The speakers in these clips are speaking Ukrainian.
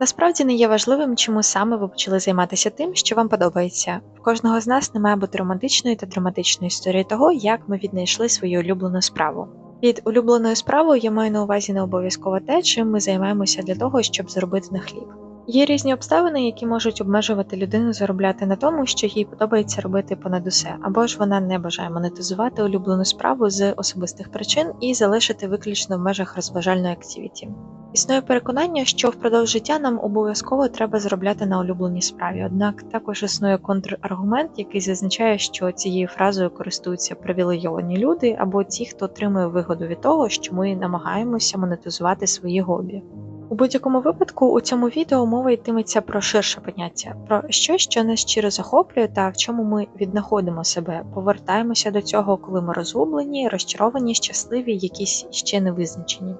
Насправді не є важливим, чому саме ви почали займатися тим, що вам подобається. В кожного з нас не має бути романтичної та драматичної історії того, як ми віднайшли свою улюблену справу. Під улюбленою справою я маю на увазі не обов'язково те, чим ми займаємося для того, щоб заробити на хліб. Є різні обставини, які можуть обмежувати людину заробляти на тому, що їй подобається робити понад усе, або ж вона не бажає монетизувати улюблену справу з особистих причин і залишити виключно в межах розважальної активіті. Існує переконання, що впродовж життя нам обов'язково треба заробляти на улюбленій справі. Однак також існує контраргумент, який зазначає, що цією фразою користуються привілейовані люди або ті, хто отримує вигоду від того, що ми намагаємося монетизувати свої хобі. У будь-якому випадку у цьому відео мова йтиметься про ширше поняття, про щось, що нас щиро захоплює та в чому ми віднаходимо себе, повертаємося до цього, коли ми розгублені, розчаровані, щасливі, якісь ще не визначені.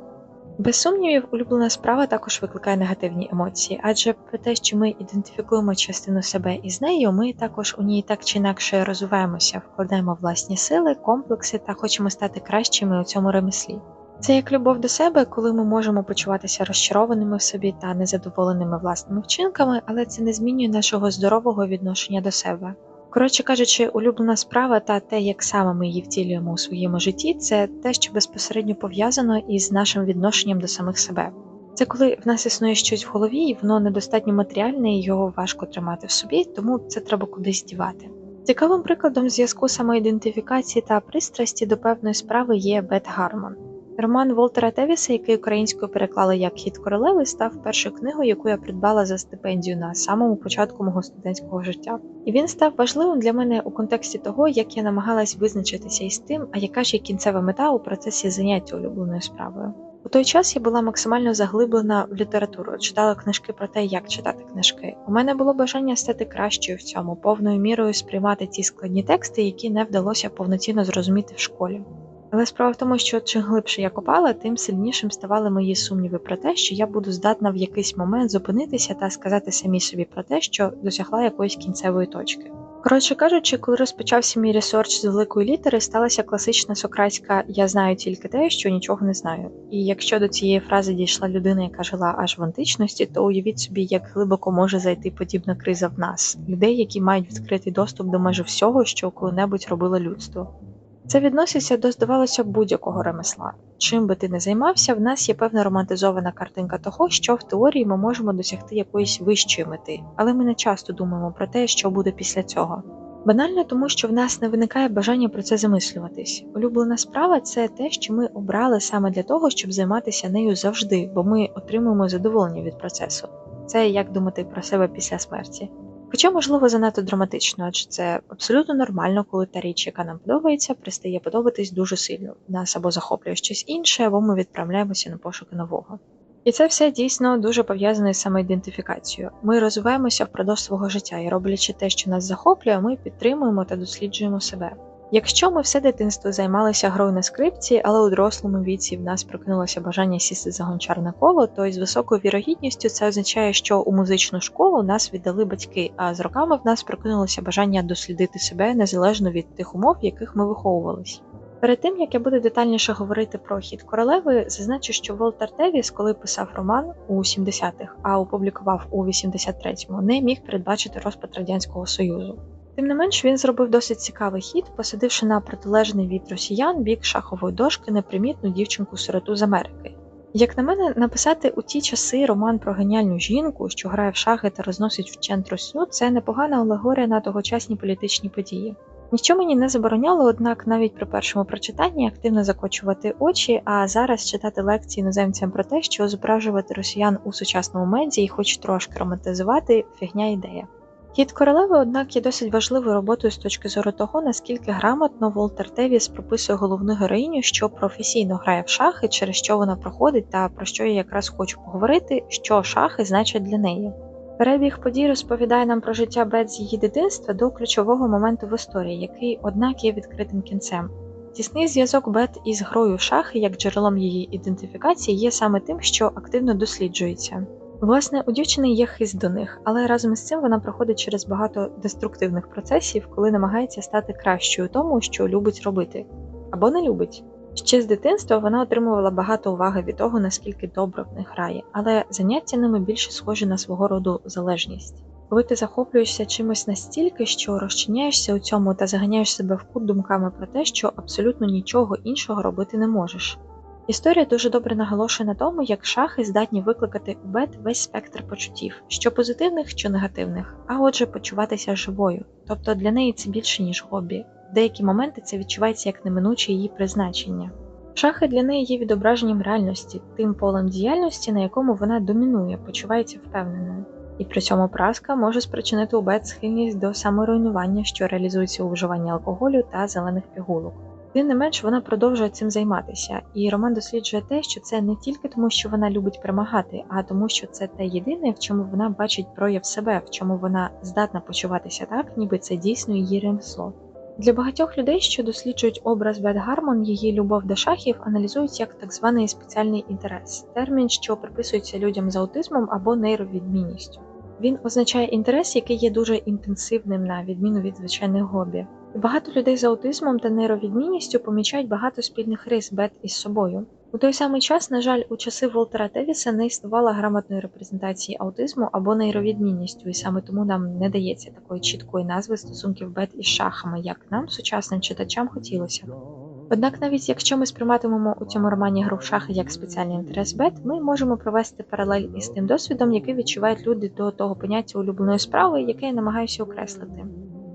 Без сумнівів, улюблена справа також викликає негативні емоції, адже про те, що ми ідентифікуємо частину себе із нею, ми також у ній так чи інакше розвиваємося, вкладаємо власні сили, комплекси та хочемо стати кращими у цьому ремеслі. Це як любов до себе, коли ми можемо почуватися розчарованими в собі та незадоволеними власними вчинками, але це не змінює нашого здорового відношення до себе. Коротше кажучи, улюблена справа та те, як саме ми її втілюємо у своєму житті, це те, що безпосередньо пов'язано із нашим відношенням до самих себе. Це коли в нас існує щось в голові, і воно недостатньо матеріальне, і його важко тримати в собі, тому це треба кудись дівати. Цікавим прикладом зв'язку самоідентифікації та пристрасті до певної справи є Бет Гармон. Роман Волтера Тевіса, який українською переклали як Хід королеви, став першою книгою, яку я придбала за стипендію на самому початку мого студентського життя. І він став важливим для мене у контексті того, як я намагалась визначитися із тим, а яка ж є кінцева мета у процесі заняття улюбленою справою. У той час я була максимально заглиблена в літературу, читала книжки про те, як читати книжки. У мене було бажання стати кращою в цьому, повною мірою сприймати ті складні тексти, які не вдалося повноцінно зрозуміти в школі. Але справа в тому, що чим глибше я копала, тим сильнішим ставали мої сумніви про те, що я буду здатна в якийсь момент зупинитися та сказати самі собі про те, що досягла якоїсь кінцевої точки. Коротше кажучи, коли розпочався мій ресерч з великої літери, сталася класична сократська Я знаю тільки те, що нічого не знаю. І якщо до цієї фрази дійшла людина, яка жила аж в античності, то уявіть собі, як глибоко може зайти подібна криза в нас, людей, які мають відкритий доступ до майже всього, що коли-небудь робило людство. Це відноситься до, здавалося, будь-якого ремесла. Чим би ти не займався, в нас є певна романтизована картинка того, що в теорії ми можемо досягти якоїсь вищої мети, але ми не часто думаємо про те, що буде після цього. Банально тому, що в нас не виникає бажання про це замислюватись. Улюблена справа це те, що ми обрали саме для того, щоб займатися нею завжди, бо ми отримуємо задоволення від процесу. Це як думати про себе після смерті. Хоча, можливо, занадто драматично, адже це абсолютно нормально, коли та річ, яка нам подобається, пристає подобатись дуже сильно. Нас або захоплює щось інше, або ми відправляємося на пошуки нового. І це все дійсно дуже пов'язане з самоідентифікацією. Ми розвиваємося впродовж свого життя і роблячи те, що нас захоплює, ми підтримуємо та досліджуємо себе. Якщо ми все дитинство займалися грою на скрипці, але у дорослому віці в нас прокинулося бажання сісти за гончарне коло, то із високою вірогідністю це означає, що у музичну школу нас віддали батьки, а з роками в нас прокинулося бажання дослідити себе незалежно від тих умов, в яких ми виховувались. Перед тим як я буду детальніше говорити про хід королеви, зазначу, що Волтер Тевіс, коли писав роман у 70-х, а опублікував у 83-му, не міг передбачити розпад радянського союзу. Тим не менш, він зробив досить цікавий хід, посадивши на протилежний від росіян бік шахової дошки непримітну дівчинку-сироту з Америки. Як на мене, написати у ті часи роман про геніальну жінку, що грає в шахи та розносить вчент росню, це непогана алегорія на тогочасні політичні події. Ніщо мені не забороняло, однак навіть при першому прочитанні активно закочувати очі, а зараз читати лекції іноземцям про те, що зображувати росіян у сучасному медіа і хоч трошки романтизувати фігня ідея. Хід королеви, однак, є досить важливою роботою з точки зору того, наскільки грамотно Волтер Тевіс прописує головну героїню, що професійно грає в шахи, через що вона проходить, та про що я якраз хочу поговорити, що шахи значать для неї. Перебіг подій розповідає нам про життя Бет з її дитинства до ключового моменту в історії, який, однак, є відкритим кінцем. Тісний зв'язок Бет із грою в шахи як джерелом її ідентифікації є саме тим, що активно досліджується. Власне, у дівчини є хист до них, але разом із цим вона проходить через багато деструктивних процесів, коли намагається стати кращою тому, що любить робити або не любить. Ще з дитинства вона отримувала багато уваги від того, наскільки добре в них грає, але заняття ними більше схожі на свого роду залежність. Коли ти захоплюєшся чимось настільки, що розчиняєшся у цьому та заганяєш себе в кут думками про те, що абсолютно нічого іншого робити не можеш. Історія дуже добре наголошує на тому, як шахи здатні викликати у Бет весь спектр почуттів, що позитивних, що негативних, а отже, почуватися живою. Тобто для неї це більше, ніж хобі. В деякі моменти це відчувається як неминуче її призначення. Шахи для неї є відображенням реальності, тим полем діяльності, на якому вона домінує, почувається впевненою. І при цьому праска може спричинити у Бет схильність до саморуйнування, що реалізується у вживанні алкоголю та зелених пігулок. Тим не менш, вона продовжує цим займатися, і Роман досліджує те, що це не тільки тому, що вона любить перемагати, а тому, що це те єдине, в чому вона бачить прояв себе, в чому вона здатна почуватися так, ніби це дійсно її ремесло. Для багатьох людей, що досліджують образ Бет Гармон, її любов до шахів аналізують як так званий спеціальний інтерес, термін, що приписується людям з аутизмом або нейровідмінністю. Він означає інтерес, який є дуже інтенсивним на відміну від звичайних хобі. Багато людей з аутизмом та нейровідмінністю помічають багато спільних рис Бет із собою. У той самий час, на жаль, у часи Волтера Тевіса не існувало грамотної репрезентації аутизму або нейровідмінністю, і саме тому нам не дається такої чіткої назви стосунків Бет із шахами, як нам, сучасним читачам, хотілося. Однак, навіть якщо ми сприйматимемо у цьому романі гру в шахи як спеціальний інтерес Бет, ми можемо провести паралель із тим досвідом, який відчувають люди до того поняття улюбленої справи, яке я намагаюся окреслити.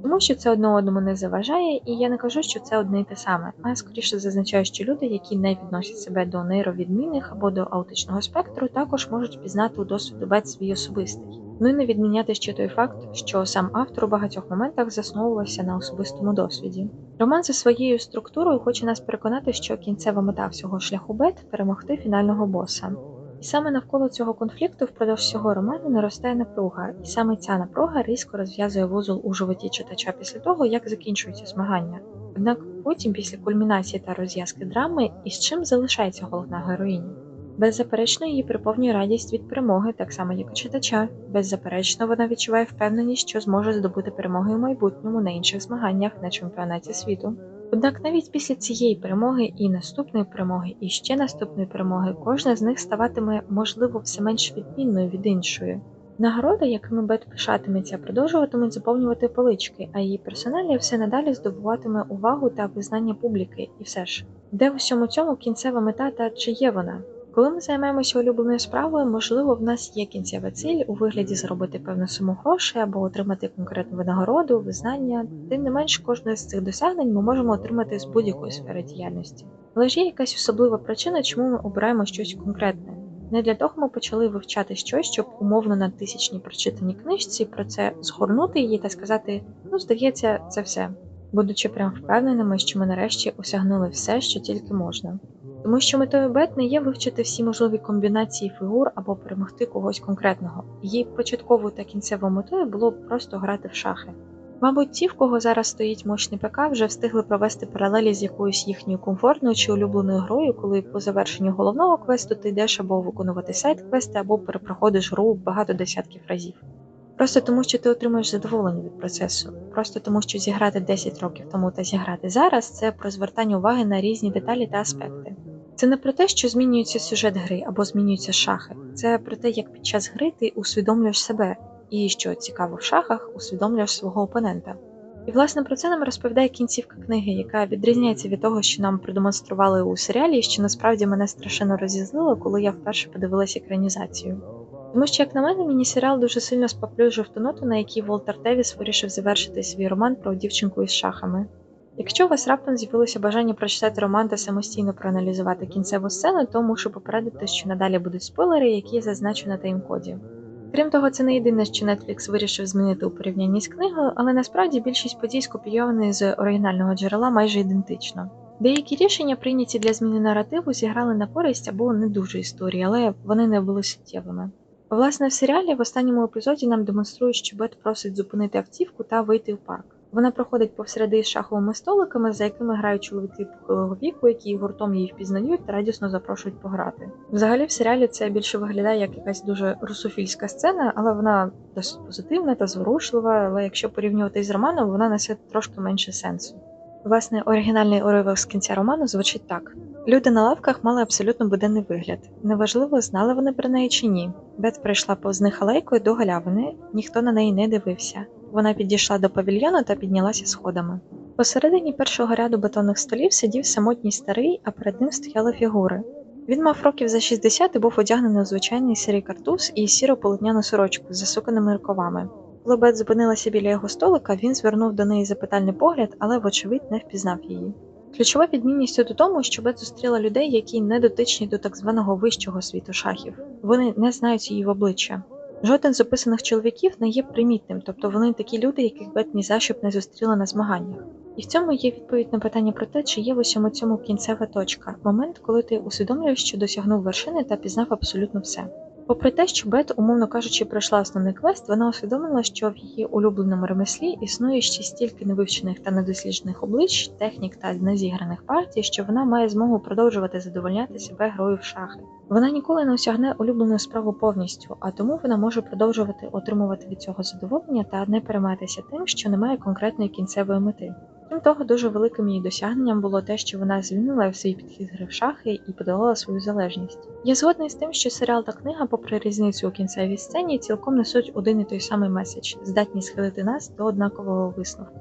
Тому що це одне одному не заважає, і я не кажу, що це одне і те саме, а скоріше зазначаю, що люди, які не відносять себе до нейровідмінних або до аутичного спектру, також можуть пізнати у досвіду Бет свій особистий. Ну і не відміняти ще той факт, що сам автор у багатьох моментах засновувався на особистому досвіді. Роман за своєю структурою хоче нас переконати, що кінцева мета всього шляху Бет перемогти фінального боса. І саме навколо цього конфлікту впродовж всього роману наростає напруга, і саме ця напруга різко розв'язує вузол у животі читача після того, як закінчуються змагання. Однак потім, після кульмінації та розв'язки драми, із чим залишається головна героїня. Беззаперечно, її приповнює радість від перемоги, так само як і читача. Беззаперечно, вона відчуває впевненість, що зможе здобути перемоги у майбутньому на інших змаганнях на чемпіонаті світу. Однак навіть після цієї перемоги і наступної перемоги, і ще наступної перемоги, кожна з них ставатиме, можливо, все менш відмінною від іншої. Нагорода, якими Бет пишатиметься, продовжуватимуть заповнювати полички, а її персоналі все надалі здобуватиме увагу та визнання публіки. І все ж, де в усьому цьому кінцева мета та чи є вона? Коли ми займаємося улюбленою справою, можливо, в нас є кінцева ціль у вигляді заробити певну суму грошей або отримати конкретну винагороду, визнання. Тим не менш, кожне з цих досягнень ми можемо отримати з будь-якої сфери діяльності. Але ж є якась особлива причина, чому ми обираємо щось конкретне. Не для того ми почали вивчати щось, щоб умовно на тисячній прочитаній книжці про це згорнути її та сказати: ну, здається, це все, будучи прям впевненими, що ми нарешті осягнули все, що тільки можна. Тому що метою Бет не є вивчити всі можливі комбінації фігур або перемогти когось конкретного. Її початковою та кінцевою метою було просто грати в шахи. Мабуть, ті, в кого зараз стоїть мощний ПК, вже встигли провести паралелі з якоюсь їхньою комфортною чи улюбленою грою, коли по завершенню головного квесту ти йдеш або виконувати сайт-квести, або перепроходиш гру багато десятків разів. Просто тому, що ти отримуєш задоволення від процесу, просто тому, що зіграти 10 років тому та зіграти зараз це про звертання уваги на різні деталі та аспекти. Це не про те, що змінюється сюжет гри або змінюються шахи. Це про те, як під час гри ти усвідомлюєш себе, і що цікаво в шахах, усвідомлюєш свого опонента. І власне про це нам розповідає кінцівка книги, яка відрізняється від того, що нам продемонстрували у серіалі, і що насправді мене страшенно розізлило, коли я вперше подивилася екранізацію. Тому що, як на мене, міні-серіал дуже сильно споплюжив ту ноту, на якій Волтер Тевіс вирішив завершити свій роман про дівчинку із шахами. Якщо у вас раптом з'явилося бажання прочитати роман та самостійно проаналізувати кінцеву сцену, то мушу попередити, що надалі будуть спойлери, які зазначу на таймкоді. Крім того, це не єдине, що Netflix вирішив змінити у порівнянні з книгою, але насправді більшість подій скопійовані з оригінального джерела майже ідентично. Деякі рішення, прийняті для зміни наративу, зіграли на користь або не дуже історії, але вони не були суттєвими. Власне, в серіалі в останньому епізоді нам демонструють, що Бет просить зупинити автівку та вийти в парк. Вона проходить повсереди з шаховими столиками, за якими грають чоловіки похилого віку, які гуртом її впізнають та радісно запрошують пограти. Взагалі, в серіалі це більше виглядає як якась дуже русофільська сцена, але вона досить позитивна та зворушлива. Але якщо порівнювати з романом, вона несе трошки менше сенсу. Власне, оригінальний уривок з кінця роману звучить так: Люди на лавках мали абсолютно буденний вигляд. Неважливо, знали вони про неї чи ні. Бет прийшла повз них алейкою до галявини, ніхто на неї не дивився. Вона підійшла до павільйону та піднялася сходами. Посередині першого ряду бетонних столів сидів самотній старий, а перед ним стояли фігури. Він мав років за 60 і був одягнений у звичайний сірий картуз і сіру полотняну сорочку з засуканими рукавами. Бет зупинилася біля його столика, він звернув до неї запитальний погляд, але, вочевидь, не впізнав її. Ключова відмінність у тому, що Бет зустріла людей, які не дотичні до так званого вищого світу шахів. Вони не знають її в обличчя. Жоден з описаних чоловіків не є примітним, тобто вони такі люди, яких Бет ні за що б не зустріла на змаганнях. І в цьому є відповідь на питання про те, чи є в усьому цьому кінцева точка, момент, коли ти усвідомлюєш, що досягнув вершини та пізнав абсолютно все. Попри те, що Бет, умовно кажучи, пройшла основний квест, вона усвідомила, що в її улюбленому ремеслі існує ще стільки невивчених та недосліджених облич, технік та незіграних партій, що вона має змогу продовжувати задовольняти себе грою в шахи. Вона ніколи не осягне улюблену справу повністю, а тому вона може продовжувати отримувати від цього задоволення та не перейматися тим, що немає конкретної кінцевої мети. Крім того, дуже великим її досягненням було те, що вона змінила свій підхід гри в шахи і подолала свою залежність. Я згодна з тим, що серіал та книга, попри різницю у кінцевій сцені, цілком несуть один і той самий меседж, здатні схилити нас до однакового висновку.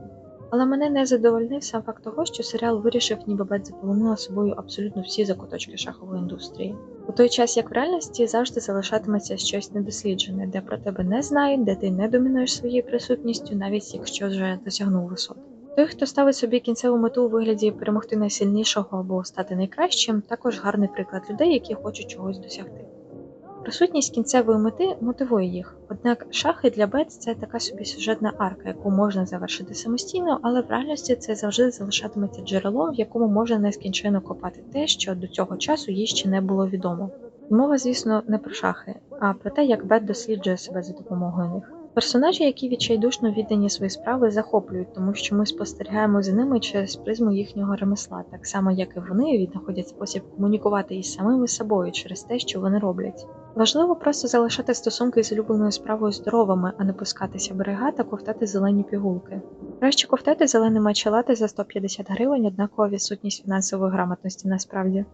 Але мене не задовольнив сам факт того, що серіал вирішив, ніби Бет заполонила собою абсолютно всі закуточки шахової індустрії. У той час, як в реальності завжди залишатиметься щось недосліджене, де про тебе не знають, де ти не домінуєш своєю присутністю, навіть якщо вже досягнув висот. Той, хто ставить собі кінцеву мету у вигляді перемогти найсильнішого або стати найкращим, також гарний приклад людей, які хочуть чогось досягти. Присутність кінцевої мети мотивує їх, однак шахи для Бет це така собі сюжетна арка, яку можна завершити самостійно, але в реальності це завжди залишатиметься джерелом, в якому можна нескінченно копати те, що до цього часу їй ще не було відомо. Мова, звісно, не про шахи, а про те, як Бет досліджує себе за допомогою них. Персонажі, які відчайдушно віддані свої справи, захоплюють, тому що ми спостерігаємо за ними через призму їхнього ремесла, так само як і вони віднаходять спосіб комунікувати із самими собою через те, що вони роблять. Важливо просто залишати стосунки з улюбленою справою здоровими, а не пускатися берега та ковтати зелені пігулки. Краще ковтати зелений матчелати за 150 гривень, однакова відсутність фінансової грамотності насправді.